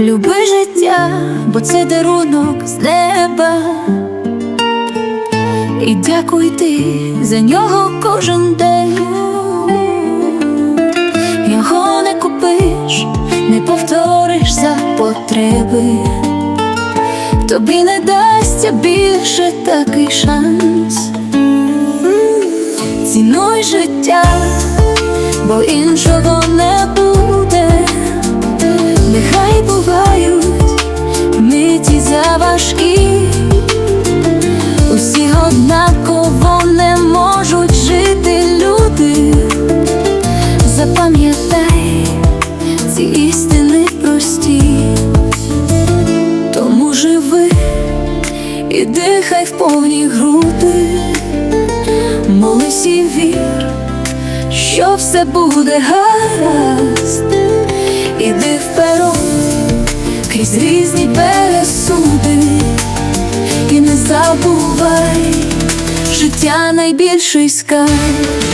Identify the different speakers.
Speaker 1: Люби життя, бо це дарунок з неба. І дякуй ти за нього кожен день. Його не купиш, не повториш за потреби. Тобі не дасться більше такий шанс. Цінуй життя, бо іншого не заважкі, усі однаково не можуть жити люди. Запам'ятай ці істини прості, тому живи і дихай в повні груди, молись і вір, що все буде гаразд, іди вперед крізь різні забувай, життя найбільший скарб.